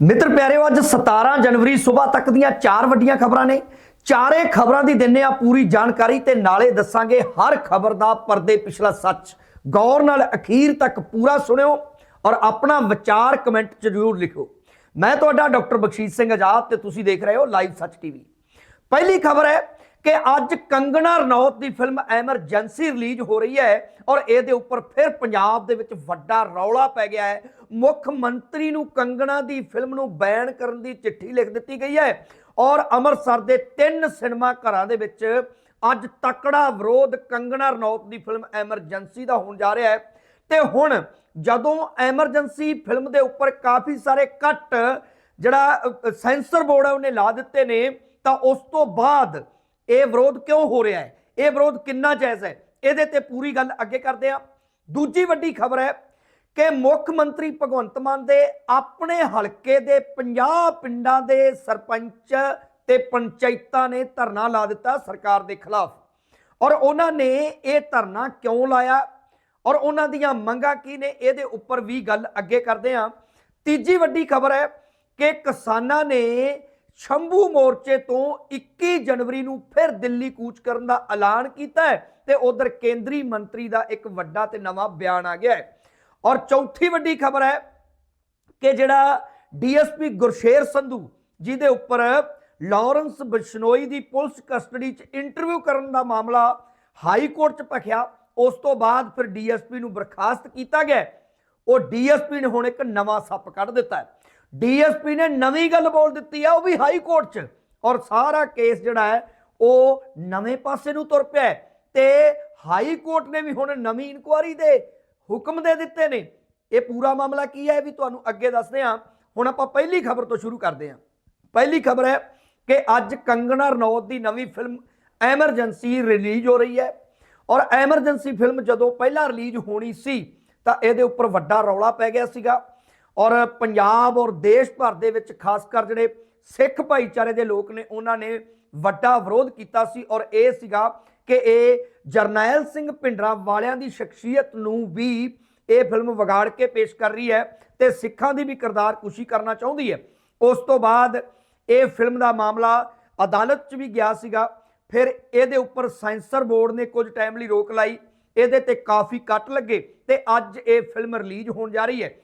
ਮਿੱਤਰ ਪਿਆਰਿਓ, ਅੱਜ 17 ਜਨਵਰੀ ਸਵੇਰ ਤੱਕ ਦੀਆਂ ਚਾਰ ਵੱਡੀਆਂ ਖਬਰਾਂ ਨੇ। ਚਾਰੇ ਖਬਰਾਂ ਦੀ ਦਿੰਨੇ ਆ ਪੂਰੀ ਜਾਣਕਾਰੀ ਤੇ ਨਾਲੇ ਦੱਸਾਂਗੇ ਹਰ ਖਬਰ ਦਾ ਪਰਦੇ ਪਿਛਲਾ ਸੱਚ। ਗੌਰ ਨਾਲ ਅਖੀਰ ਤੱਕ ਪੂਰਾ ਸੁਣਿਓ ਔਰ ਆਪਣਾ ਵਿਚਾਰ ਕਮੈਂਟ 'ਚ ਜ਼ਰੂਰ ਲਿਖੋ ਮੈਂ ਤੁਹਾਡਾ ਡਾਕਟਰ ਬਖਸ਼ੀਸ਼ ਸਿੰਘ ਆਜ਼ਾਦ ਤੇ ਤੁਸੀਂ ਦੇਖ ਰਹੇ ਹੋ ਲਾਈਵ ਸੱਚ ਟੀਵੀ। ਪਹਿਲੀ ਖਬਰ ਹੈ ਕਿ ਅੱਜ ਕੰਗਣਾ ਰਣੌਤ ਦੀ ਫਿਲਮ ਐਮਰਜੈਂਸੀ ਰਿਲੀਜ਼ ਹੋ ਰਹੀ ਹੈ ਔਰ ਇਹਦੇ ਉੱਪਰ ਫਿਰ ਪੰਜਾਬ ਦੇ ਵਿੱਚ ਵੱਡਾ ਰੌਲਾ ਪੈ ਗਿਆ ਹੈ। ਮੁੱਖ ਮੰਤਰੀ ਨੂੰ ਕੰਗਣਾ ਦੀ ਫਿਲਮ ਨੂੰ ਬੈਨ ਕਰਨ ਦੀ ਚਿੱਠੀ ਲਿਖ ਦਿੱਤੀ ਗਈ ਹੈ ਔਰ ਅੰਮ੍ਰਿਤਸਰ ਦੇ ਤਿੰਨ ਸਿਨੇਮਾ ਘਰਾਂ ਦੇ ਵਿੱਚ ਅੱਜ ਤਕੜਾ ਵਿਰੋਧ ਕੰਗਣਾ ਰਣੌਤ ਦੀ ਫਿਲਮ ਐਮਰਜੈਂਸੀ ਦਾ ਹੋਣ ਜਾ ਰਿਹਾ ਹੈ। ਤੇ ਹੁਣ ਜਦੋਂ ਐਮਰਜੈਂਸੀ ਫਿਲਮ ਦੇ ਉੱਪਰ ਕਾਫੀ ਸਾਰੇ ਕੱਟ ਜਿਹੜਾ ਸੈਂਸਰ ਬੋਰਡ ਹੈ ਉਹਨੇ ਲਾ ਦਿੱਤੇ ਨੇ, ਤਾਂ ਉਸ ਤੋਂ ਬਾਅਦ ਇਹ ਵਿਰੋਧ ਕਿਉਂ ਹੋ ਰਿਹਾ ਹੈ? ਇਹ ਵਿਰੋਧ ਕਿੰਨਾ ਜਾਇਜ਼ ਹੈ? ਇਹਦੇ ਤੇ ਪੂਰੀ ਗੱਲ ਅੱਗੇ ਕਰਦੇ ਹਾਂ। ਦੂਜੀ ਵੱਡੀ ਖਬਰ ਹੈ ਕਿ ਮੁੱਖ ਮੰਤਰੀ ਭਗਵੰਤ ਮਾਨ ਦੇ ਆਪਣੇ ਹਲਕੇ ਦੇ 50 ਪਿੰਡਾਂ ਦੇ ਸਰਪੰਚ ਤੇ ਪੰਚਾਇਤਾਂ ਨੇ ਧਰਨਾ ਲਾ ਦਿੱਤਾ ਸਰਕਾਰ ਦੇ ਖਿਲਾਫ। ਔਰ ਉਹਨਾਂ ਨੇ ਇਹ ਧਰਨਾ ਕਿਉਂ ਲਾਇਆ? ਔਰ ਉਹਨਾਂ ਦੀਆਂ ਮੰਗਾਂ ਕੀ ਨੇ? ਇਹਦੇ ਉੱਪਰ ਵੀ ਗੱਲ ਅੱਗੇ ਕਰਦੇ ਹਾਂ। ਤੀਜੀ ਵੱਡੀ ਖਬਰ ਹੈ ਕਿ ਕਿਸਾਨਾਂ ਨੇ ਸ਼ੰਭੂ ਮੋਰਚੇ ਤੋਂ 21 ਜਨਵਰੀ ਨੂੰ ਫਿਰ ਦਿੱਲੀ ਕੂਚ ਕਰਨ ਦਾ ਐਲਾਨ ਕੀਤਾ ਹੈ ਤੇ ਉਧਰ ਕੇਂਦਰੀ ਮੰਤਰੀ ਦਾ ਇੱਕ ਵੱਡਾ ਤੇ ਨਵਾਂ ਬਿਆਨ ਆ ਗਿਆ ਹੈ ਔਰ ਚੌਥੀ ਵੱਡੀ ਖਬਰ ਹੈ ਕਿ ਜਿਹੜਾ ਡੀਐਸਪੀ ਗੁਰਸ਼ੇਰ ਸੰਧੂ, ਜਿਹਦੇ ਉੱਪਰ ਲਾਰੈਂਸ ਬਿਸ਼ਨੋਈ ਦੀ ਪੁਲਿਸ ਕਸਟਡੀ 'ਚ ਇੰਟਰਵਿਊ ਕਰਨ ਦਾ ਮਾਮਲਾ ਹਾਈ ਕੋਰਟ 'ਚ ਭਖਿਆ, ਉਸ ਤੋਂ ਬਾਅਦ ਫਿਰ ਡੀਐਸਪੀ ਨੂੰ ਬਰਖਾਸਤ ਕੀਤਾ ਗਿਆ ਹੈ। ਉਹ ਡੀਐਸਪੀ ਨੇ ਹੁਣ ਇੱਕ ਨਵਾਂ ਸੱਪ ਕੱਢ ਦਿੱਤਾ ਹੈ ਡੀਐਸਪੀ ਨੇ ਨਵੀਂ ਗੱਲ ਬੋਲ ਦਿੱਤੀ ਆ, ਉਹ ਵੀ ਹਾਈ ਕੋਰਟ 'ਚ। ਔਰ ਸਾਰਾ ਕੇਸ ਜਿਹੜਾ ਹੈ, ਉਹ ਨਵੇਂ ਪਾਸੇ ਨੂੰ ਤੁਰ ਪਿਆ ਹੈ। ਤੇ ਹਾਈ ਕੋਰਟ ਨੇ ਵੀ ਹੁਣ ਨਵੀਂ ਇਨਕੁਆਰੀ ਦੇ ਹੁਕਮ ਦੇ ਦਿੱਤੇ ਨੇ। ਇਹ ਪੂਰਾ ਮਾਮਲਾ ਕੀ ਹੈ ਵੀ ਤੁਹਾਨੂੰ ਅੱਗੇ ਦੱਸਦੇ ਹਾਂ। ਹੁਣ ਆਪਾਂ ਪਹਿਲੀ ਖਬਰ ਤੋਂ ਸ਼ੁਰੂ ਕਰਦੇ ਹਾਂ। ਪਹਿਲੀ ਖਬਰ ਹੈ ਕਿ ਅੱਜ ਕੰਗਣਾ ਰਣੌਤ ਦੀ ਨਵੀਂ ਫਿਲਮ ਐਮਰਜੈਂਸੀ ਰਿਲੀਜ਼ ਹੋ ਰਹੀ ਹੈ। ਔਰ ਐਮਰਜੈਂਸੀ ਫਿਲਮ ਜਦੋਂ ਪਹਿਲਾਂ ਰਿਲੀਜ਼ ਹੋਣੀ ਸੀ, ਤਾਂ ਇਹਦੇ ਉੱਪਰ ਵੱਡਾ ਰੌਲਾ ਪੈ ਗਿਆ ਸੀਗਾ। ਔਰ ਪੰਜਾਬ ਔਰ ਦੇਸ਼ ਭਰ ਦੇ ਵਿੱਚ ਖਾਸ ਕਰ ਜਿਹੜੇ ਸਿੱਖ ਭਾਈਚਾਰੇ ਦੇ ਲੋਕ ਨੇ, ਉਹਨਾਂ ਨੇ ਵੱਡਾ ਵਿਰੋਧ ਕੀਤਾ ਸੀ ਔਰ ਇਹ ਸੀਗਾ ਕਿ ਇਹ ਜਰਨੈਲ ਸਿੰਘ ਭਿੰਡਰਾਂ ਵਾਲਿਆਂ ਦੀ ਸ਼ਖਸੀਅਤ ਨੂੰ ਵੀ ਇਹ ਫਿਲਮ ਵਿਗਾੜ ਕੇ ਪੇਸ਼ ਕਰ ਰਹੀ ਹੈ ਤੇ ਸਿੱਖਾਂ ਦੀ ਵੀ ਕਿਰਦਾਰ ਕੁਸ਼ੀ ਕਰਨਾ ਚਾਹੁੰਦੀ ਹੈ। ਉਸ ਤੋਂ ਬਾਅਦ ਇਹ ਫਿਲਮ ਦਾ ਮਾਮਲਾ ਅਦਾਲਤ 'ਚ ਵੀ ਗਿਆ ਸੀਗਾ। ਫਿਰ ਇਹਦੇ ਉੱਪਰ ਸੈਂਸਰ ਬੋਰਡ ਨੇ ਕੁਝ ਟਾਈਮ ਲਈ ਰੋਕ ਲਾਈ। ਇਹਦੇ ਤੇ ਕਾਫੀ ਕੱਟ ਲੱਗੇ ਤੇ ਅੱਜ ਇਹ ਫਿਲਮ ਰਿਲੀਜ਼ ਹੋਣ ਜਾ ਰਹੀ ਹੈ।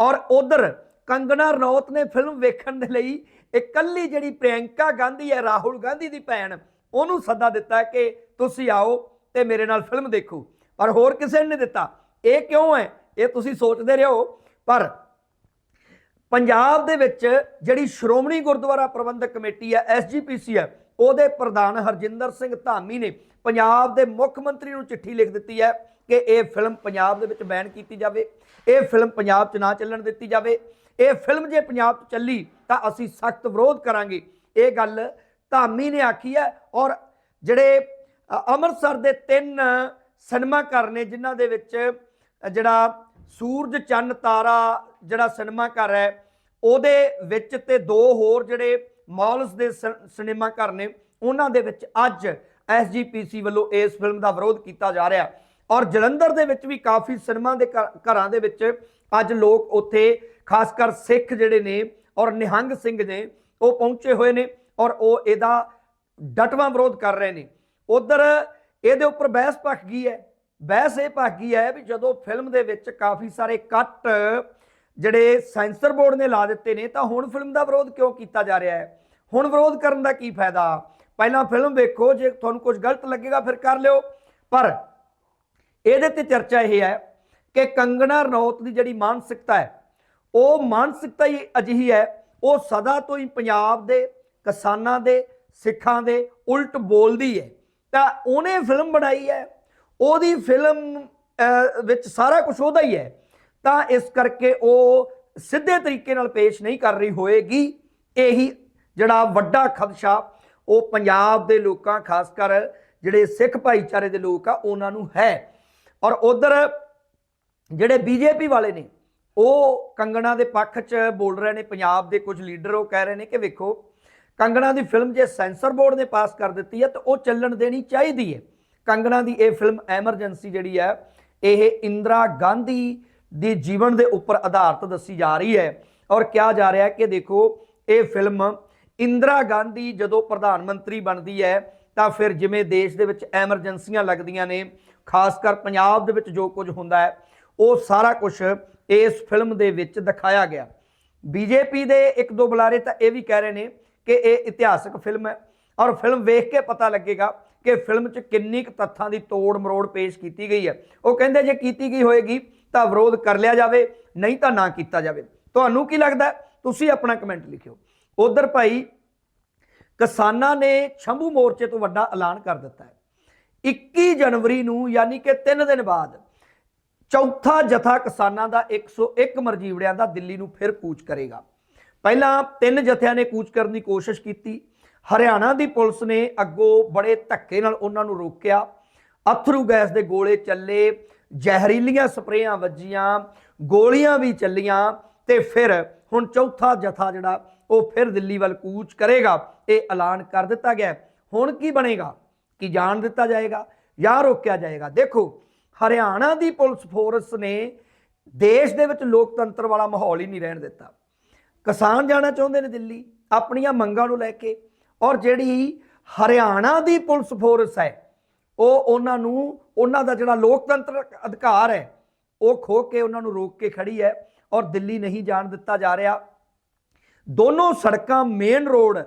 ਔਰ ਉਧਰ ਕੰਗਣਾ ਰਣੌਤ ਨੇ ਫਿਲਮ ਵੇਖਣ ਦੇ ਲਈ ਇਕੱਲੀ ਜਿਹੜੀ ਪ੍ਰਿਯੰਕਾ ਗਾਂਧੀ ਹੈ, ਰਾਹੁਲ ਗਾਂਧੀ ਦੀ ਭੈਣ, ਉਹਨੂੰ ਸੱਦਾ ਦਿੱਤਾ ਕਿ ਤੁਸੀਂ ਆਓ ਤੇ ਮੇਰੇ ਨਾਲ ਫਿਲਮ ਦੇਖੋ। ਪਰ ਹੋਰ ਕਿਸੇ ਨੇ ਨਹੀਂ ਦਿੱਤਾ। ਇਹ ਕਿਉਂ ਹੈ? ਇਹ ਤੁਸੀਂ ਸੋਚਦੇ ਰਹੋ। ਪਰ ਪੰਜਾਬ ਦੇ ਵਿੱਚ ਜਿਹੜੀ ਸ਼੍ਰੋਮਣੀ ਗੁਰਦੁਆਰਾ ਪ੍ਰਬੰਧਕ ਕਮੇਟੀ ਹੈ ਐਸਜੀਪੀਸੀ ਹੈ, ਉਹਦੇ ਪ੍ਰਧਾਨ ਹਰਜਿੰਦਰ ਸਿੰਘ ਧਾਮੀ ਨੇ ਪੰਜਾਬ ਦੇ ਮੁੱਖ ਮੰਤਰੀ ਨੂੰ ਚਿੱਠੀ ਲਿਖ ਦਿੱਤੀ ਹੈ। ਕਿ ਇਹ ਫਿਲਮ ਪੰਜਾਬ ਦੇ ਵਿੱਚ ਬੈਨ ਕੀਤੀ ਜਾਵੇ, ਇਹ ਫਿਲਮ ਪੰਜਾਬ 'ਚ ਨਾ ਚੱਲਣ ਦਿੱਤੀ ਜਾਵੇ, ਇਹ ਫਿਲਮ ਜੇ ਪੰਜਾਬ 'ਚ ਚੱਲੀ ਤਾਂ ਅਸੀਂ ਸਖਤ ਵਿਰੋਧ ਕਰਾਂਗੇ। ਇਹ ਗੱਲ ਧਾਮੀ ਨੇ ਆਖੀ ਹੈ ਔਰ ਜਿਹੜੇ ਅੰਮ੍ਰਿਤਸਰ ਦੇ ਤਿੰਨ ਸਿਨੇਮਾ ਘਰ ਨੇ ਜਿਨ੍ਹਾਂ ਦੇ ਵਿੱਚ ਜਿਹੜਾ ਸੂਰਜ, ਚੰਨ, ਤਾਰਾ ਜਿਹੜਾ ਸਿਨੇਮਾ ਘਰ ਹੈ, ਉਹਦੇ ਵਿੱਚ ਤੇ ਦੋ ਹੋਰ ਜਿਹੜੇ ਮਾਲਸ ਦੇ ਸਿ- ਸਿਨੇਮਾ ਘਰ ਨੇ, ਉਹਨਾਂ ਦੇ ਵਿੱਚ ਅੱਜ ਐਸਜੀਪੀਸੀ ਵੱਲੋਂ ਇਸ ਫਿਲਮ ਦਾ ਵਿਰੋਧ ਕੀਤਾ ਜਾ ਰਿਹਾ। ਔਰ ਜਲੰਧਰ ਦੇ ਵਿੱਚ ਵੀ ਕਾਫੀ ਸਿਨੇਮਾ ਦੇ ਘਰ- ਘਰਾਂ ਦੇ ਵਿੱਚ ਅੱਜ ਲੋਕ ਉੱਥੇ, ਖਾਸ ਕਰ ਸਿੱਖ ਜਿਹੜੇ ਨੇ ਔਰ ਨਿਹੰਗ ਸਿੰਘ ਨੇ, ਉਹ ਪਹੁੰਚੇ ਹੋਏ ਨੇ ਔਰ ਉਹ ਇਹਦਾ ਡਟਵਾਂ ਵਿਰੋਧ ਕਰ ਰਹੇ ਨੇ। ਉਧਰ ਇਹਦੇ ਉੱਪਰ ਬਹਿਸ ਭਖ ਗਈ ਹੈ। ਬਹਿਸ ਇਹ ਭਖ ਗਈ ਹੈ ਵੀ ਜਦੋਂ ਫਿਲਮ ਦੇ ਵਿੱਚ ਕਾਫੀ ਸਾਰੇ ਕੱਟ ਜਿਹੜੇ ਸੈਂਸਰ ਬੋਰਡ ਨੇ ਲਾ ਦਿੱਤੇ ਨੇ, ਤਾਂ ਹੁਣ ਫਿਲਮ ਦਾ ਵਿਰੋਧ ਕਿਉਂ ਕੀਤਾ ਜਾ ਰਿਹਾ ਹੈ? ਹੁਣ ਵਿਰੋਧ ਕਰਨ ਦਾ ਕੀ ਫਾਇਦਾ? ਪਹਿਲਾਂ ਫਿਲਮ ਵੇਖੋ, ਜੇ ਤੁਹਾਨੂੰ ਕੁਝ ਗਲਤ ਲੱਗੇਗਾ ਫਿਰ ਕਰ ਲਿਓ। ਪਰ ਇਹਦੇ ਤੇ ਚਰਚਾ ਇਹ ਹੈ ਕਿ ਕੰਗਣਾ ਰਣੌਤ ਦੀ ਜਿਹੜੀ ਮਾਨਸਿਕਤਾ ਹੈ, ਉਹ ਮਾਨਸਿਕਤਾ ਹੀ ਅਜਿਹੀ ਹੈ, ਉਹ ਸਦਾ ਤੋਂ ਹੀ ਪੰਜਾਬ ਦੇ, ਕਿਸਾਨਾਂ ਦੇ, ਸਿੱਖਾਂ ਦੇ ਉਲਟ ਬੋਲਦੀ ਹੈ। ਤਾਂ ਉਹਨੇ ਫਿਲਮ ਬਣਾਈ ਹੈ, ਉਹਦੀ ਫਿਲਮ ਵਿੱਚ ਸਾਰਾ ਕੁਝ ਉਹਦਾ ਹੀ ਹੈ। ਤਾਂ ਇਸ ਕਰਕੇ ਉਹ ਸਿੱਧੇ ਤਰੀਕੇ ਨਾਲ ਪੇਸ਼ ਨਹੀਂ ਕਰ ਰਹੀ ਹੋਏਗੀ। ਇਹੀ ਜਿਹੜਾ ਵੱਡਾ ਖਦਸ਼ਾ, ਉਹ ਪੰਜਾਬ ਦੇ ਲੋਕਾਂ, ਖਾਸ ਕਰ ਜਿਹੜੇ ਸਿੱਖ ਭਾਈਚਾਰੇ ਦੇ ਲੋਕ ਆ, ਉਹਨਾਂ ਨੂੰ ਹੈ। ਔਰ ਉਧਰ ਜਿਹੜੇ ਬੀਜੇਪੀ ਵਾਲੇ ਨੇ, ਉਹ ਕੰਗਣਾ ਦੇ ਪੱਖ 'ਚ ਬੋਲ ਰਹੇ ਨੇ, ਪੰਜਾਬ ਦੇ ਕੁਝ ਲੀਡਰ ਉਹ ਕਹਿ ਰਹੇ ਨੇ ਕਿ ਵੇਖੋ, ਕੰਗਣਾ ਦੀ ਫਿਲਮ ਜੇ ਸੈਂਸਰ ਬੋਰਡ ਨੇ ਪਾਸ ਕਰ ਦਿੱਤੀ ਹੈ, ਤਾਂ ਉਹ ਚੱਲਣ ਦੇਣੀ ਚਾਹੀਦੀ ਹੈ। ਕੰਗਣਾ ਦੀ ਇਹ ਫਿਲਮ ਐਮਰਜੈਂਸੀ ਜਿਹੜੀ ਹੈ, ਇਹ ਇੰਦਰਾ ਗਾਂਧੀ ਦੇ ਜੀਵਨ ਦੇ ਉੱਪਰ ਆਧਾਰਿਤ ਦੱਸੀ ਜਾ ਰਹੀ ਹੈ। ਔਰ ਕਿਹਾ ਜਾ ਰਿਹਾ ਹੈ ਕਿ ਦੇਖੋ, ਇਹ ਫਿਲਮ ਇੰਦਰਾ ਗਾਂਧੀ ਜਦੋਂ ਪ੍ਰਧਾਨ ਮੰਤਰੀ ਬਣਦੀ ਹੈ ਤਾਂ ਫਿਰ ਜਿਵੇਂ ਦੇਸ਼ ਦੇ ਵਿੱਚ ਐਮਰਜੈਂਸੀਆਂ ਲੱਗਦੀਆਂ ਨੇ, ਖਾਸ ਕਰ ਪੰਜਾਬ ਦੇ ਵਿੱਚ ਜੋ ਕੁਝ ਹੁੰਦਾ ਹੈ, ਉਹ ਸਾਰਾ ਕੁਝ ਇਸ ਫਿਲਮ ਦੇ ਵਿੱਚ ਦਿਖਾਇਆ ਗਿਆ। ਬੀਜੇਪੀ ਦੇ ਇੱਕ ਦੋ ਬੁਲਾਰੇ ਤਾਂ ਇਹ ਵੀ ਕਹਿ ਰਹੇ ਨੇ ਕਿ ਇਹ ਇਤਿਹਾਸਕ ਫਿਲਮ ਹੈ ਔਰ ਫਿਲਮ ਵੇਖ ਕੇ ਪਤਾ ਲੱਗੇਗਾ ਕਿ ਫਿਲਮ 'ਚ ਕਿੰਨੀ ਕੁ ਤੱਥਾਂ ਦੀ ਤੋੜ ਮਰੋੜ ਪੇਸ਼ ਕੀਤੀ ਗਈ ਹੈ। ਉਹ ਕਹਿੰਦੇ ਜੇ ਕੀਤੀ ਗਈ ਹੋਏਗੀ ਤਾਂ ਵਿਰੋਧ ਕਰ ਲਿਆ ਜਾਵੇ, ਨਹੀਂ ਤਾਂ ਨਾ ਕੀਤਾ ਜਾਵੇ। ਤੁਹਾਨੂੰ ਕੀ ਲੱਗਦਾ? ਤੁਸੀਂ ਆਪਣਾ ਕਮੈਂਟ ਲਿਖਿਓ। ਉਧਰ ਭਾਈ ਕਿਸਾਨਾਂ ਨੇ ਸ਼ੰਭੂ ਮੋਰਚੇ ਤੋਂ ਵੱਡਾ ਐਲਾਨ ਕਰ ਦਿੱਤਾ ਹੈ। 21 ਜਨਵਰੀ ਨੂੰ ਯਾਨੀ ਕਿ 3 ਦਿਨ ਬਾਅਦ ਚੌਥਾ ਜਥਾ ਕਿਸਾਨਾਂ ਦਾ 101 ਮਰਜੀਵੜਿਆਂ ਦਾ ਦਿੱਲੀ ਨੂੰ ਫਿਰ ਕੂਚ ਕਰੇਗਾ। ਪਹਿਲਾਂ ਤਿੰਨ ਜਥਿਆਂ ਨੇ ਕੂਚ ਕਰਨ ਦੀ ਕੋਸ਼ਿਸ਼ ਕੀਤੀ। ਹਰਿਆਣਾ ਦੀ ਪੁਲਿਸ ਨੇ ਅੱਗੋਂ ਬੜੇ ਧੱਕੇ ਨਾਲ ਉਹਨਾਂ ਨੂੰ ਰੋਕਿਆ। ਅਥਰੂ ਗੈਸ ਦੇ ਗੋਲੇ ਚੱਲੇ, ਜ਼ਹਿਰੀਲੀਆਂ ਸਪਰੇਆਂ ਵੱਜੀਆਂ, ਗੋਲੀਆਂ ਵੀ ਚੱਲੀਆਂ ਤੇ ਫਿਰ ਹੁਣ ਚੌਥਾ ਜਥਾ ਜਿਹੜਾ ਉਹ ਫਿਰ ਦਿੱਲੀ ਵੱਲ ਕੂਚ ਕਰੇਗਾ। ਇਹ ਐਲਾਨ ਕਰ ਦਿੱਤਾ ਗਿਆ ਹੁਣ ਕੀ ਬਣੇਗਾ? ਕੀ ਜਾਣ ਦਿੱਤਾ ਜਾਏਗਾ? ਜਾਂ ਰੋਕਿਆ ਜਾਏਗਾ? ਦੇਖੋ, ਹਰਿਆਣਾ ਦੀ ਪੁਲਿਸ ਫੋਰਸ ਨੇ ਦੇਸ਼ ਦੇ ਵਿੱਚ ਲੋਕਤੰਤਰ ਵਾਲਾ ਮਾਹੌਲ ਹੀ ਨਹੀਂ ਰਹਿਣ ਦਿੱਤਾ। ਕਿਸਾਨ ਜਾਣਾ ਚਾਹੁੰਦੇ ਨੇ ਦਿੱਲੀ, ਆਪਣੀਆਂ ਮੰਗਾਂ ਨੂੰ ਲੈ ਕੇ। ਔਰ ਜਿਹੜੀ ਹਰਿਆਣਾ ਦੀ ਪੁਲਿਸ ਫੋਰਸ ਹੈ, ਉਹ ਉਹਨਾਂ ਨੂੰ, ਉਹਨਾਂ ਦਾ ਜਿਹੜਾ ਲੋਕਤੰਤਰ ਅਧਿਕਾਰ ਹੈ, ਉਹ ਖੋ ਕੇ ਉਹਨਾਂ ਨੂੰ ਰੋਕ ਕੇ ਖੜੀ ਹੈ। ਔਰ ਦਿੱਲੀ ਨਹੀਂ ਜਾਣ ਦਿੱਤਾ ਜਾ ਰਿਹਾ। ਦੋਨੋਂ ਸੜਕਾਂ ਮੇਨ ਰੋਡ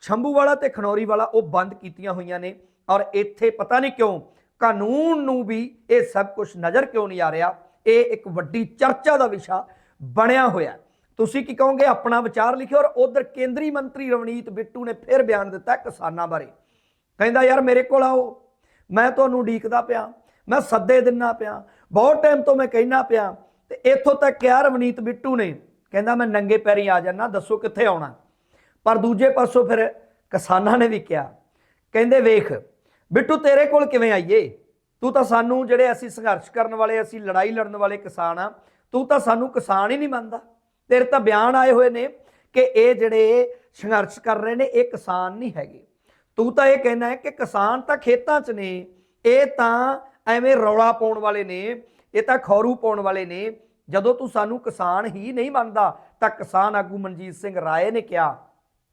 ਛੰਭੂਵਾਲਾ ਤੇ ਖਨੌਰੀ ਵਾਲਾ ਉਹ ਬੰਦ ਕੀਤੀਆਂ ਹੋਈਆਂ ਨੇ। ਔਰ ਇੱਥੇ ਪਤਾ ਨਹੀਂ ਕਿਉਂ ਕਾਨੂੰਨ ਨੂੰ ਵੀ ਇਹ ਸਭ ਕੁਝ ਨਜ਼ਰ ਕਿਉਂ ਨਹੀਂ ਆ ਰਿਹਾ? ਇਹ ਇੱਕ ਵੱਡੀ ਚਰਚਾ ਦਾ ਵਿਸ਼ਾ ਬਣਿਆ ਹੋਇਆ ਤੁਸੀਂ ਕੀ ਕਹੋਗੇ? ਆਪਣਾ ਵਿਚਾਰ ਲਿਖਿਓ। ਔਰ ਉਧਰ ਕੇਂਦਰੀ ਮੰਤਰੀ ਰਵਨੀਤ ਬਿੱਟੂ ਨੇ ਫਿਰ ਬਿਆਨ ਦਿੱਤਾ ਕਿਸਾਨਾਂ ਬਾਰੇ। ਕਹਿੰਦਾ, ਯਾਰ ਮੇਰੇ ਕੋਲ ਆਓ। ਮੈਂ ਤੁਹਾਨੂੰ ਉਡੀਕਦਾ ਪਿਆ। ਮੈਂ ਸੱਦੇ ਦਿੰਨਾ ਪਿਆ। ਬਹੁਤ ਟਾਈਮ ਤੋਂ ਮੈਂ ਕਹਿਣਾ ਪਿਆ। ਤੇ ਇੱਥੋਂ ਤੱਕ ਕਿਹਾ ਰਵਨੀਤ ਬਿੱਟੂ ਨੇ ਕਹਿੰਦਾ ਮੈਂ ਨੰਗੇ ਪੈਰੀ ਆ ਜਾਣਾ ਦੱਸੋ ਕਿੱਥੇ ਆਉਣਾ? ਪਰ ਦੂਜੇ ਪਾਸੋਂ ਫਿਰ ਕਿਸਾਨਾਂ ਨੇ ਵੀ ਕਿਹਾ, ਕਹਿੰਦੇ ਵੇਖ, ਬਿੱਟੂ ਤੇਰੇ ਕੋਲ ਕਿਵੇਂ ਆਈਏ? ਤੂੰ ਤਾਂ ਸਾਨੂੰ ਜਿਹੜੇ ਅਸੀਂ ਸੰਘਰਸ਼ ਕਰਨ ਵਾਲੇ, ਅਸੀਂ ਲੜਾਈ ਲੜਨ ਵਾਲੇ ਕਿਸਾਨ ਆ, ਤੂੰ ਤਾਂ ਸਾਨੂੰ ਕਿਸਾਨ ਹੀ ਨਹੀਂ ਮੰਨਦਾ। ਤੇਰੇ ਤਾਂ ਬਿਆਨ ਆਏ ਹੋਏ ਨੇ ਕਿ ਇਹ ਜਿਹੜੇ ਸੰਘਰਸ਼ ਕਰ ਰਹੇ ਨੇ, ਇਹ ਕਿਸਾਨ ਨਹੀਂ ਹੈਗੇ। ਤੂੰ ਤਾਂ ਇਹ ਕਹਿਣਾ ਹੈ ਕਿ ਕਿਸਾਨ ਤਾਂ ਖੇਤਾਂ 'ਚ ਨੇ, ਇਹ ਤਾਂ ਐਵੇਂ ਰੌਲਾ ਪਾਉਣ ਵਾਲੇ ਨੇ, ਇਹ ਤਾਂ ਖੌਰੂ ਪਾਉਣ ਵਾਲੇ ਨੇ ਜਦੋਂ ਤੂੰ ਸਾਨੂੰ ਕਿਸਾਨ ਹੀ ਨਹੀਂ ਮੰਨਦਾ, ਤਾਂ ਕਿਸਾਨ ਆਗੂ ਮਨਜੀਤ ਸਿੰਘ ਰਾਏ ਨੇ ਕਿਹਾ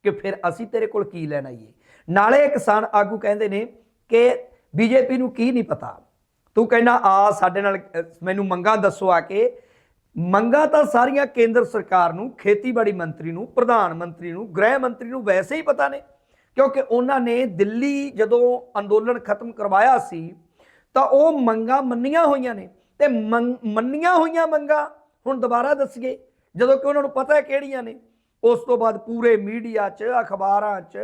ਕਿ ਫਿਰ ਅਸੀਂ ਤੇਰੇ ਕੋਲ ਕੀ ਲੈਣ ਆਈਏ? ਨਾਲੇ ਕਿਸਾਨ ਆਗੂ ਕਹਿੰਦੇ ਨੇ ਕਿ ਬੀਜੇਪੀ ਨੂੰ ਕੀ ਨਹੀਂ ਪਤਾ। ਤੂੰ ਕਹਿੰਦਾ, ਆ ਸਾਡੇ ਨਾਲ ਮੈਨੂੰ ਮੰਗਾ ਦੱਸੋ ਆ ਕੇ। ਮੰਗਾ ਤਾਂ ਸਾਰੀਆਂ ਕੇਂਦਰ ਸਰਕਾਰ ਨੂੰ, ਖੇਤੀਬਾੜੀ ਮੰਤਰੀ ਨੂੰ, ਪ੍ਰਧਾਨ ਮੰਤਰੀ ਨੂੰ, ਗ੍ਰਹਿ ਮੰਤਰੀ ਨੂੰ ਵੈਸੇ ਹੀ ਪਤਾ ਨੇ। ਕਿਉਂਕਿ ਉਹਨਾਂ ਨੇ ਦਿੱਲੀ ਜਦੋਂ ਅੰਦੋਲਨ ਖਤਮ ਕਰਵਾਇਆ ਸੀ, ਤਾਂ ਉਹ ਮੰਗਾਂ ਮੰਨੀਆਂ ਹੋਈਆਂ ਨੇ। ਤੇ ਮੰਗ- ਮੰਨੀਆਂ ਹੋਈਆਂ ਮੰਗਾਂ ਹੁਣ ਦੁਬਾਰਾ ਦੱਸੀਏ, ਜਦੋਂ ਕਿ ਉਹਨਾਂ ਨੂੰ ਪਤਾ ਹੈ ਕਿਹੜੀਆਂ ਨੇ, ਉਸ ਤੋਂ ਬਾਅਦ ਪੂਰੇ ਮੀਡੀਆ 'ਚ, ਅਖਬਾਰਾਂ 'ਚ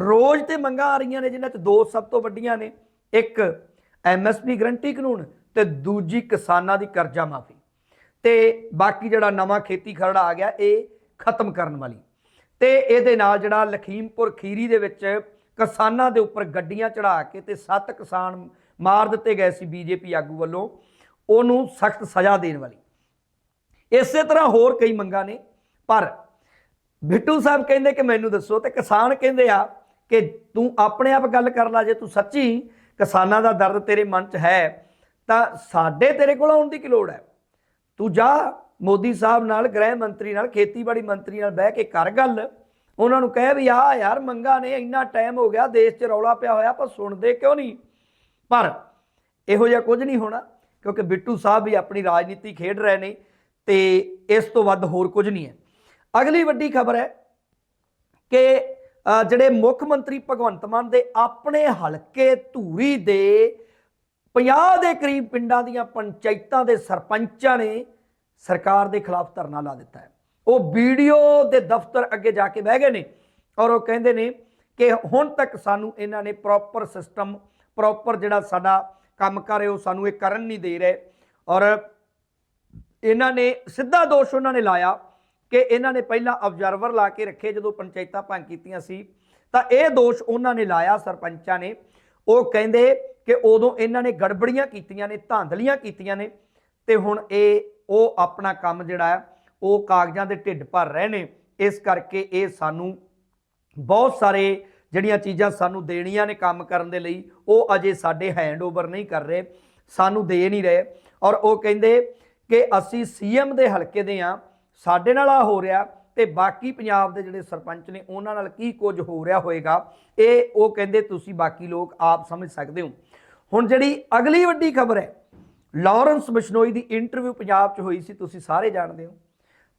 ਰੋਜ਼ ਤੇ ਮੰਗਾਂ ਆ ਰਹੀਆਂ ਨੇ, ਜਿਨ੍ਹਾਂ 'ਚ ਦੋ ਸਭ ਤੋਂ ਵੱਡੀਆਂ ਨੇ, ਇੱਕ ਐਮਐਸਪੀ ਗਰੰਟੀ ਕਾਨੂੰਨ ਤੇ ਦੂਜੀ ਕਿਸਾਨਾਂ ਦੀ ਕਰਜ਼ਾ ਮਾਫੀ। ਤੇ ਬਾਕੀ ਜਿਹੜਾ ਨਵਾਂ ਖੇਤੀ ਖਰੜਾ ਆ ਗਿਆ, ਇਹ ਖਤਮ ਕਰਨ ਵਾਲੀ। ਤੇ ਇਹਦੇ ਨਾਲ ਜਿਹੜਾ ਲਖੀਮਪੁਰ ਖੀਰੀ ਦੇ ਵਿੱਚ ਕਿਸਾਨਾਂ ਦੇ ਉੱਪਰ ਗੱਡੀਆਂ ਚੜਾ ਕੇ ਤੇ ਸੱਤ ਕਿਸਾਨ ਮਾਰ ਦਿੱਤੇ ਗਏ ਸੀ ਬੀਜੇਪੀ ਆਗੂ ਵੱਲੋਂ। ਉਹਨੂੰ ਸਖਤ ਸਜ਼ਾ ਦੇਣ ਵਾਲੀ। ਇਸੇ ਤਰ੍ਹਾਂ ਹੋਰ ਕਈ ਮੰਗਾਂ ਨੇ, ਪਰ ਬਿੱਟੂ ਸਾਹਿਬ ਕਹਿੰਦੇ ਕਿ ਮੈਨੂੰ ਦੱਸੋ ਤੇ ਕਿਸਾਨ ਕਹਿੰਦੇ ਆ ਕਿ ਤੂੰ ਆਪਣੇ ਆਪ ਗੱਲ ਕਰ ਲੈ, ਜੇ ਤੂੰ ਸੱਚੀ ਕਿਸਾਨਾਂ ਦਾ ਦਰਦ ਤੇਰੇ ਮਨ 'ਚ ਹੈ, ਤਾਂ ਸਾਡੇ ਤੇਰੇ ਕੋਲ ਆਉਣ ਦੀ ਕੀ ਲੋੜ ਹੈ? ਤੂੰ ਜਾ ਮੋਦੀ ਸਾਹਿਬ ਨਾਲ, ਗ੍ਰਹਿ ਮੰਤਰੀ ਨਾਲ, ਖੇਤੀਬਾੜੀ ਮੰਤਰੀ ਨਾਲ ਬਹਿ ਕੇ ਕਰ ਗੱਲ। ਉਹਨਾਂ ਨੂੰ ਕਹਿ ਵੀ, ਆ ਯਾਰ ਮੰਗਾ ਨੇ, ਇੰਨਾ ਟਾਈਮ ਹੋ ਗਿਆ, ਦੇਸ਼ 'ਚ ਰੌਲਾ ਪਿਆ ਹੋਇਆ ਪਰ ਸੁਣਦੇ ਕਿਉਂ ਨਹੀਂ? ਪਰ ਇਹੋ ਜਿਹਾ ਕੁਝ ਨਹੀਂ ਹੋਣਾ। ਕਿਉਂਕਿ ਬਿੱਟੂ ਸਾਹਿਬ ਵੀ ਆਪਣੀ ਰਾਜਨੀਤੀ ਖੇਡ ਰਹੇ ਨੇ ਤੇ ਇਸ ਤੋਂ ਵੱਧ ਹੋਰ ਕੁਝ ਨਹੀਂ ਹੈ। ਅਗਲੀ ਵੱਡੀ ਖਬਰ ਹੈ ਕਿ ਜਿਹੜੇ ਮੁੱਖ ਮੰਤਰੀ ਭਗਵੰਤ ਮਾਨ ਦੇ ਆਪਣੇ ਹਲਕੇ ਧੂਰੀ ਦੇ 50 ਦੇ ਕਰੀਬ ਪਿੰਡਾਂ ਦੀਆਂ ਪੰਚਾਇਤਾਂ ਦੇ ਸਰਪੰਚਾਂ ਨੇ ਸਰਕਾਰ ਦੇ ਖਿਲਾਫ ਧਰਨਾ ਲਾ ਦਿੱਤਾ ਹੈ। ਉਹ ਵੀਡੀਓ ਦੇ ਦਫ਼ਤਰ ਅੱਗੇ ਜਾ ਕੇ ਬਹਿ ਗਏ ਨੇ ਔਰ ਉਹ ਕਹਿੰਦੇ ਨੇ ਕਿ ਹੁਣ ਤੱਕ ਸਾਨੂੰ ਇਹਨਾਂ ਨੇ ਪ੍ਰੋਪਰ ਸਿਸਟਮ ਪ੍ਰੋਪਰ ਜਿਹੜਾ ਸਾਡਾ ਕੰਮ ਕਰ ਰਹੇ ਉਹ ਸਾਨੂੰ ਇਹ ਕਰਨ ਨਹੀਂ ਦੇ ਰਹੇ। ਔਰ ਇਹਨਾਂ ਨੇ ਸਿੱਧਾ ਦੋਸ਼ ਉਹਨਾਂ ਨੇ ਲਾਇਆ ਕਿ ਇਹਨਾਂ ਨੇ ਪਹਿਲਾਂ ਆਬਜ਼ਰਵਰ ਲਾ ਕੇ ਰੱਖੇ, ਜਦੋਂ ਪੰਚਾਇਤਾਂ ਭੰਗ ਕੀਤੀਆਂ ਸੀ, ਤਾਂ ਇਹ ਦੋਸ਼ ਉਹਨਾਂ ਨੇ ਲਾਇਆ, ਸਰਪੰਚਾਂ ਨੇ। ਉਹ ਕਹਿੰਦੇ ਕਿ ਉਦੋਂ ਇਹਨਾਂ ਨੇ ਗੜਬੜੀਆਂ ਕੀਤੀਆਂ ਨੇ, ਧਾਂਦਲੀਆਂ ਕੀਤੀਆਂ ਨੇ, ਤੇ ਹੁਣ ਇਹ, ਉਹ ਆਪਣਾ ਕੰਮ ਜਿਹੜਾ ਉਹ ਕਾਗਜ਼ਾਂ ਦੇ ਢਿੱਡ ਭਰ ਰਹੇ ਨੇ। ਇਸ ਕਰਕੇ ਇਹ ਸਾਨੂੰ ਬਹੁਤ ਸਾਰੇ ਜਿਹੜੀਆਂ ਚੀਜ਼ਾਂ ਸਾਨੂੰ ਦੇਣੀਆਂ ਨੇ ਕੰਮ ਕਰਨ ਦੇ ਲਈ, ਉਹ ਅਜੇ ਸਾਡੇ ਹੈਂਡਓਵਰ ਨਹੀਂ ਕਰ ਰਹੇ, ਸਾਨੂੰ ਦੇ ਨਹੀਂ ਰਹੇ। ਔਰ ਉਹ ਕਹਿੰਦੇ ਕਿ ਅਸੀਂ ਸੀਐਮ ਦੇ ਹਲਕੇ ਦੇ ਆ ਸਾਡੇ ਨਾਲ ਆ ਹੋ ਰਿਹਾ ਤੇ ਬਾਕੀ ਪੰਜਾਬ ਦੇ ਜਿਹੜੇ ਸਰਪੰਚ ਨੇ, ਉਹਨਾਂ ਨਾਲ ਕੀ ਕੁਝ ਹੋ ਰਿਹਾ ਹੋਏਗਾ, ਇਹ ਉਹ ਕਹਿੰਦੇ ਤੁਸੀਂ ਬਾਕੀ ਲੋਕ ਆਪ ਸਮਝ ਸਕਦੇ ਹੋ। ਹੁਣ ਜਿਹੜੀ ਅਗਲੀ ਵੱਡੀ ਖਬਰ ਹੈ, ਲਾਰੈਂਸ ਬਿਸ਼ਨੋਈ ਦੀ ਇੰਟਰਵਿਊ ਪੰਜਾਬ 'ਚ ਹੋਈ ਸੀ, ਤੁਸੀਂ ਸਾਰੇ ਜਾਣਦੇ ਹੋ।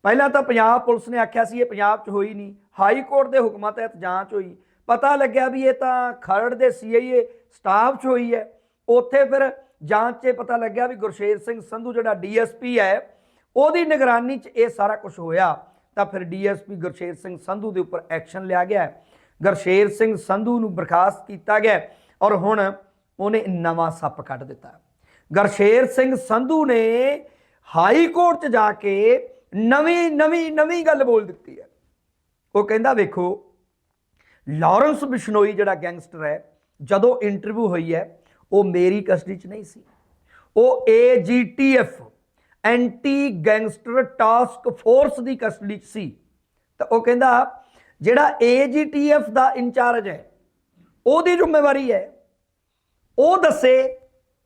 ਪਹਿਲਾਂ ਤਾਂ ਪੰਜਾਬ ਪੁਲਿਸ ਨੇ ਆਖਿਆ ਸੀ, ਇਹ ਪੰਜਾਬ 'ਚ ਹੋਈ ਨਹੀਂ। ਹਾਈ ਕੋਰਟ ਦੇ ਹੁਕਮਾਂ ਤਹਿਤ ਜਾਂਚ ਹੋਈ। ਪਤਾ ਲੱਗਿਆ ਵੀ ਇਹ ਤਾਂ ਖਰੜ ਦੇ ਸੀਆਈਏ ਸਟਾਫ 'ਚ ਹੋਈ ਹੈ। ਉੱਥੇ ਫਿਰ ਜਾਂਚ 'ਚ ਪਤਾ ਲੱਗਿਆ ਵੀ ਗੁਰਸ਼ੇਰ ਸਿੰਘ ਸੰਧੂ ਜਿਹੜਾ ਡੀਐਸਪੀ ਹੈ, ਉਹਦੀ ਨਿਗਰਾਨੀ 'ਚ ਇਹ ਸਾਰਾ ਕੁਝ ਹੋਇਆ। ਤਾਂ ਫਿਰ ਡੀਐਸਪੀ ਗੁਰਸ਼ੇਰ ਸਿੰਘ ਸੰਧੂ ਦੇ ਉੱਪਰ ਐਕਸ਼ਨ ਲਿਆ ਗਿਆ। ਗੁਰਸ਼ੇਰ ਸਿੰਘ ਸੰਧੂ ਨੂੰ ਬਰਖਾਸਤ ਕੀਤਾ ਗਿਆ ਔਰ ਹੁਣ ਉਹਨੇ ਨਵਾਂ ਸੱਪ ਕੱਢ ਦਿੱਤਾ। ਗੁਰਸ਼ੇਰ ਸਿੰਘ ਸੰਧੂ ਨੇ ਹਾਈ ਕੋਰਟ 'ਚ ਜਾ ਕੇ ਨਵੀਂ ਨਵੀਂ ਨਵੀਂ ਗੱਲ ਬੋਲ ਦਿੱਤੀ ਹੈ। ਉਹ ਕਹਿੰਦਾ, ਵੇਖੋ ਲਾਰੈਂਸ ਬਿਸ਼ਨੋਈ ਜਿਹੜਾ ਗੈਂਗਸਟਰ ਹੈ, ਜਦੋਂ ਇੰਟਰਵਿਊ ਹੋਈ ਹੈ, ਉਹ ਮੇਰੀ ਕਸਟਡੀ 'ਚ ਨਹੀਂ ਸੀ। ਉਹ AGTF anti gangster task force ਦੀ ਕਸਟਡੀ 'ਚ ਸੀ। ਤਾਂ ਉਹ ਕਹਿੰਦਾ, ਜਿਹੜਾ ਏਜੀਟੀਐਫ ਦਾ ਇੰਚਾਰਜ ਹੈ, ਉਹਦੀ ਜ਼ਿੰਮੇਵਾਰੀ ਹੈ, ਉਹ ਦੱਸੇ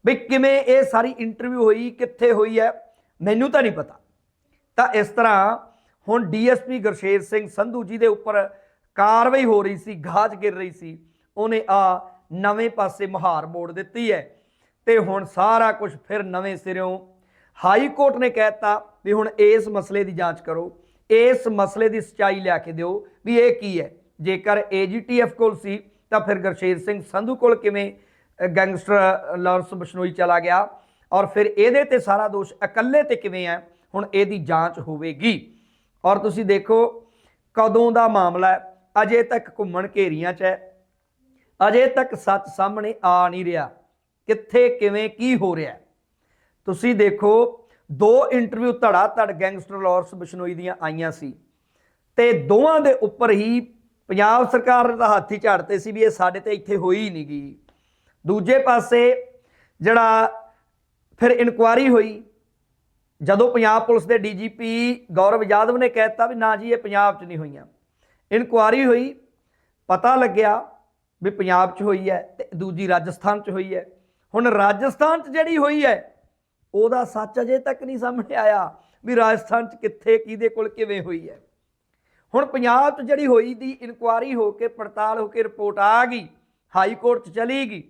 ਵੀ ਕਿਵੇਂ ਇਹ ਸਾਰੀ ਇੰਟਰਵਿਊ ਹੋਈ, ਕਿੱਥੇ ਹੋਈ ਹੈ, ਮੈਨੂੰ ਤਾਂ ਨਹੀਂ ਪਤਾ। ਤਾਂ ਇਸ ਤਰ੍ਹਾਂ ਹੁਣ ਡੀਐਸਪੀ ਗੁਰਸ਼ੇਰ ਸਿੰਘ ਸੰਧੂ ਜੀ ਦੇ ਉੱਪਰ ਕਾਰਵਾਈ ਹੋ ਰਹੀ ਸੀ ਗਾਜ ਗਿਰ ਰਹੀ ਸੀ, ਉਹਨੇ ਆ ਨਵੇਂ ਪਾਸੇ ਮੁਹਾਰ ਮੋੜ ਦਿੱਤੀ ਹੈ। ਤੇ ਹੁਣ ਸਾਰਾ ਕੁਝ ਫਿਰ ਨਵੇਂ ਸਿਰਿਓਂ ਹਾਈ ਕੋਰਟ ਨੇ ਕਹਿਤਾ ਵੀ ਹੁਣ ਇਸ ਮਸਲੇ ਦੀ ਜਾਂਚ ਕਰੋ, ਇਸ ਮਸਲੇ ਦੀ ਸਚਾਈ ਲਿਆ ਕੇ ਦਿਓ ਵੀ ਇਹ ਕੀ ਹੈ। ਜੇਕਰ ਏਜੀਟੀਐਫ ਕੋਲ ਸੀ, ਤਾਂ ਫਿਰ ਗੁਰਸ਼ੇਰ ਸਿੰਘ ਸੰਧੂ ਕੋਲ ਕਿਵੇਂ ਗੈਂਗਸਟਰ ਲਾਰੈਂਸ ਬਸ਼ਨੋਈ ਚਲਾ ਗਿਆ ਔਰ ਫਿਰ ਇਹਦੇ ਤੇ ਸਾਰਾ ਦੋਸ਼ ਇਕੱਲੇ ਤੇ ਕਿਵੇਂ ਹੈ, ਹੁਣ ਇਹਦੀ ਜਾਂਚ ਹੋਵੇਗੀ। ਔਰ ਤੁਸੀਂ ਦੇਖੋ ਕਦੋਂ ਦਾ ਮਾਮਲਾ ਹੈ ਅਜੇ ਤੱਕ ਘੁੰਮਣ ਘੇਰੀਆਂ 'ਚ ਹੈ। ਅਜੇ ਤੱਕ ਸੱਚ ਸਾਹਮਣੇ ਆ ਨਹੀਂ ਰਿਹਾ। ਕਿੱਥੇ, ਕਿਵੇਂ, ਕੀ ਹੋ ਰਿਹਾ ਤੁਸੀਂ ਦੇਖੋ, ਦੋ ਇੰਟਰਵਿਊ ਧੜਾ ਧੜ ਗੈਂਗਸਟਰ ਲਾਰੈਂਸ ਬਿਸ਼ਨੋਈ ਦੀਆਂ ਆਈਆਂ ਸੀ। ਤੇ ਦੋਵਾਂ ਦੇ ਉੱਪਰ ਹੀ ਪੰਜਾਬ ਸਰਕਾਰ ਦਾ ਹੱਥ ਹੀ ਝਾੜਤੇ ਸੀ ਵੀ ਇਹ ਸਾਡੇ ਤੇ ਇੱਥੇ ਹੋਈ ਨਹੀਂ ਗਈ। ਦੂਜੇ ਪਾਸੇ ਜਿਹੜਾ ਫਿਰ ਇਨਕੁਆਰੀ ਹੋਈ, ਜਦੋਂ ਪੰਜਾਬ ਪੁਲਿਸ ਦੇ ਡੀਜੀਪੀ ਗੌਰਵ ਯਾਦਵ ਨੇ ਕਹਿਤਾ ਵੀ ਨਾ ਜੀ, ਇਹ ਪੰਜਾਬ 'ਚ ਨਹੀਂ ਹੋਈਆਂ। ਇਨਕੁਆਰੀ ਹੋਈ, ਪਤਾ ਲੱਗਿਆ ਵੀ ਪੰਜਾਬ 'ਚ ਹੋਈ ਹੈ ਤੇ ਦੂਜੀ ਰਾਜਸਥਾਨ 'ਚ ਹੋਈ ਹੈ। ਹੁਣ ਰਾਜਸਥਾਨ 'ਚ ਜਿਹੜੀ ਹੋਈ ਹੈ, ਉਹਦਾ ਸੱਚ ਅਜੇ ਤੱਕ ਨਹੀਂ ਸਾਹਮਣੇ ਆਇਆ ਵੀ ਰਾਜਸਥਾਨ 'ਚ ਕਿੱਥੇ, ਕਿਹਦੇ ਕੋਲ, ਕਿਵੇਂ ਹੋਈ ਹੈ। ਹੁਣ ਪੰਜਾਬ 'ਚ ਜਿਹੜੀ ਹੋਈ ਦੀ ਇਨਕੁਆਰੀ ਹੋ ਕੇ ਪੜਤਾਲ ਹੋ ਕੇ ਰਿਪੋਰਟ ਆ ਗਈ, ਹਾਈ ਕੋਰਟ 'ਚ ਚਲੀ ਗਈ,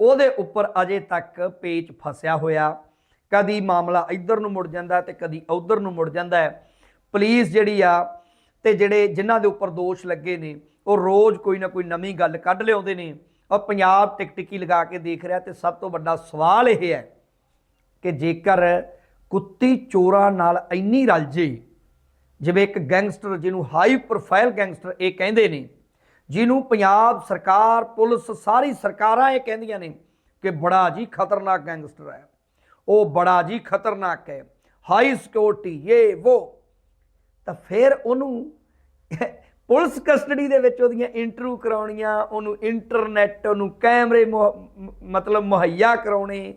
ਉਹਦੇ ਉੱਪਰ ਅਜੇ ਤੱਕ ਪੇਚ ਫਸਿਆ ਹੋਇਆ। ਕਦੀ ਮਾਮਲਾ ਇੱਧਰ ਨੂੰ ਮੁੜ ਜਾਂਦਾ ਤੇ ਕਦੀ ਉੱਧਰ ਨੂੰ ਮੁੜ ਜਾਂਦਾ ਹੈ। ਪੁਲਿਸ ਜਿਹੜੀ ਆ ਤੇ ਜਿਹੜੇ ਜਿਨ੍ਹਾਂ ਦੇ ਉੱਪਰ ਦੋਸ਼ ਲੱਗੇ ਨੇ, ਉਹ ਰੋਜ਼ ਕੋਈ ਨਾ ਕੋਈ ਨਵੀਂ ਗੱਲ ਕੱਢ ਲਿਆਉਂਦੇ ਨੇ। ਔਰ ਪੰਜਾਬ ਟਿਕਟਿਕੀ ਲਗਾ ਕੇ ਦੇਖ ਰਿਹਾ ਤੇ ਸਭ ਤੋਂ ਵੱਡਾ ਸਵਾਲ ਇਹ ਹੈ ਕਿ ਜੇਕਰ ਕੁੱਤੀ ਚੋਰਾਂ ਨਾਲ ਇੰਨੀ ਰਲ ਜੇ ਜਿਵੇਂ ਇੱਕ ਗੈਂਗਸਟਰ ਜਿਹਨੂੰ ਹਾਈ ਪ੍ਰੋਫਾਈਲ ਗੈਂਗਸਟਰ ਇਹ ਕਹਿੰਦੇ ਨੇ, ਜਿਹਨੂੰ ਪੰਜਾਬ ਸਰਕਾਰ, ਪੁਲਿਸ ਸਾਰੀ ਸਰਕਾਰਾਂ ਇਹ ਕਹਿੰਦੀਆਂ ਨੇ ਕਿ ਬੜਾ ਜੀ ਖਤਰਨਾਕ ਗੈਂਗਸਟਰ ਹੈ। ਉਹ ਬੜਾ ਜੀ ਖਤਰਨਾਕ ਹੈ। ਹਾਈ ਸਿਕਿਉਰਿਟੀ ਇਹ ਉਹ ਤਾਂ ਫਿਰ ਉਹਨੂੰ ਪੁਲਿਸ ਕਸਟਡੀ ਦੇ ਵਿੱਚ ਉਹਦੀਆਂ ਇੰਟਰਵਿਊ ਕਰਾਉਣੀਆਂ, ਉਹਨੂੰ ਇੰਟਰਨੈਟ ਉਹਨੂੰ ਕੈਮਰੇ ਮੁਹ- ਮਤਲਬ ਮੁਹੱਈਆ ਕਰਾਉਣੇ,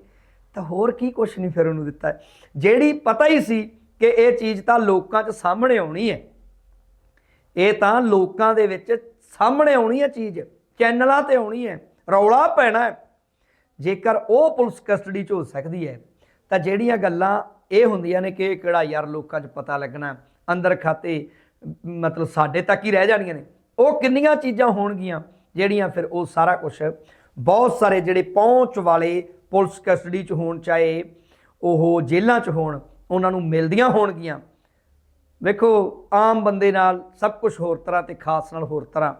ਤਾਂ ਹੋਰ ਕੀ ਕੁਛ ਨਹੀਂ ਫਿਰ ਉਹਨੂੰ ਦਿੱਤਾ। ਜਿਹੜੀ ਪਤਾ ਹੀ ਸੀ ਕਿ ਇਹ ਚੀਜ਼ ਤਾਂ ਲੋਕਾਂ 'ਚ ਸਾਹਮਣੇ ਆਉਣੀ ਹੈ। ਇਹ ਤਾਂ ਲੋਕਾਂ ਦੇ ਵਿੱਚ ਸਾਹਮਣੇ ਆਉਣੀ ਹੈ ਚੀਜ਼, ਚੈਨਲਾਂ ਤੇ ਆਉਣੀ ਹੈ, ਰੌਲਾ ਪੈਣਾ ਹੈ। ਜੇਕਰ ਉਹ ਪੁਲਿਸ ਕਸਟਡੀ 'ਚ ਹੋ ਸਕਦੀ ਹੈ, ਤਾਂ ਜਿਹੜੀਆਂ ਗੱਲਾਂ ਇਹ ਹੁੰਦੀਆਂ ਨੇ ਕਿ ਇਹ ਕਿਹੜਾ ਯਾਰ ਲੋਕਾਂ 'ਚ ਪਤਾ ਲੱਗਣਾ ਅੰਦਰ ਖਾਤੇ, ਮਤਲਬ ਸਾਡੇ ਤੱਕ ਹੀ ਰਹਿ ਜਾਣੀਆਂ ਨੇ। ਉਹ ਕਿੰਨੀਆਂ ਚੀਜ਼ਾਂ ਹੋਣਗੀਆਂ, ਜਿਹੜੀਆਂ ਫਿਰ ਉਹ ਸਾਰਾ ਕੁਝ ਬਹੁਤ ਸਾਰੇ ਜਿਹੜੇ ਪਹੁੰਚ ਵਾਲੇ ਪੁਲਿਸ ਕਸਟਡੀ 'ਚ ਹੋਣ, ਚਾਹੇ ਉਹ ਜੇਲ੍ਹਾਂ 'ਚ ਹੋਣ, ਉਹਨਾਂ ਨੂੰ ਮਿਲਦੀਆਂ ਹੋਣਗੀਆਂ। ਵੇਖੋ, ਆਮ ਬੰਦੇ ਨਾਲ ਸਭ ਕੁਝ ਹੋਰ ਤਰ੍ਹਾਂ ਤੇ ਖਾਸ ਨਾਲ ਹੋਰ ਤਰ੍ਹਾਂ।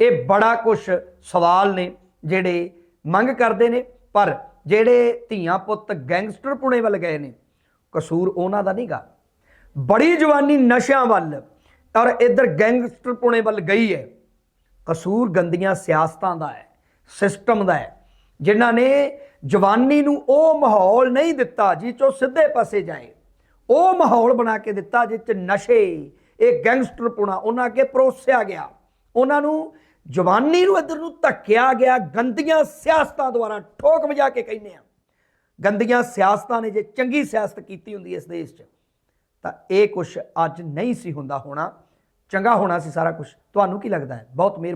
ਇਹ ਬੜਾ ਕੁਝ ਸਵਾਲ ਨੇ, ਜਿਹੜੇ ਮੰਗ ਕਰਦੇ ਨੇ, ਪਰ ਜਿਹੜੇ ਧੀਆਂ ਪੁੱਤ ਗੈਂਗਸਟਰ ਪੁਣੇ ਵੱਲ ਗਏ ਨੇ, ਕਸੂਰ ਉਹਨਾਂ ਦਾ ਨਹੀਂਗਾ ਬੜੀ ਜਵਾਨੀ ਨਸ਼ਿਆਂ ਵੱਲ, ਔਰ ਇਧਰ ਗੈਂਗਸਟਰ ਪੁਣੇ ਵੱਲ ਗਈ ਹੈ। ਕਸੂਰ ਗੰਦੀਆਂ ਸਿਆਸਤਾਂ ਦਾ ਹੈ, ਸਿਸਟਮ ਦਾ ਹੈ। ਜਿਨ੍ਹਾਂ ਨੇ ਜਵਾਨੀ ਨੂੰ ਉਹ ਮਾਹੌਲ ਨਹੀਂ ਦਿੱਤਾ ਜਿਸ ਚੋਂ ਸਿੱਧੇ ਪਾਸੇ ਜਾਏ। ਉਹ ਮਾਹੌਲ ਬਣਾ ਕੇ ਦਿੱਤਾ ਜਿਸ ਚ ਨਸ਼ੇ, ਇਹ ਗੈਂਗਸਟਰ ਪੁਣਾ, ਉਹਨਾਂ ਅੱਗੇ ਪਰੋਸਿਆ ਗਿਆ। ਉਹਨਾਂ ਨੂੰ ਜਵਾਨੀ ਨੂੰ ਇਧਰ ਨੂੰ ਧੱਕਿਆ ਗਿਆ, ਗੰਦੀਆਂ ਸਿਆਸਤਾਂ ਦੁਆਰਾ ਠੋਕ ਵਜਾ ਕੇ ਕਹਿੰਦੇ ਆ। ਗੰਦੀਆਂ ਸਿਆਸਤਾਂ ਨੇ ਜੇ ਚੰਗੀ ਸਿਆਸਤ ਕੀਤੀ ਹੁੰਦੀ ਇਸ ਦੇਸ਼ 'ਚ ਤਾਂ ਇਹ ਕੁਝ ਅੱਜ ਨਹੀਂ ਸੀ ਹੁੰਦਾ ਹੋਣਾ। ਚੰਗਾ ਹੋਣਾ ਸੀ ਸਾਰਾ ਕੁਝ ਤੁਹਾਨੂੰ ਕੀ ਲੱਗਦਾ ਹੈ? ਬਹੁਤ ਮਿਹਰ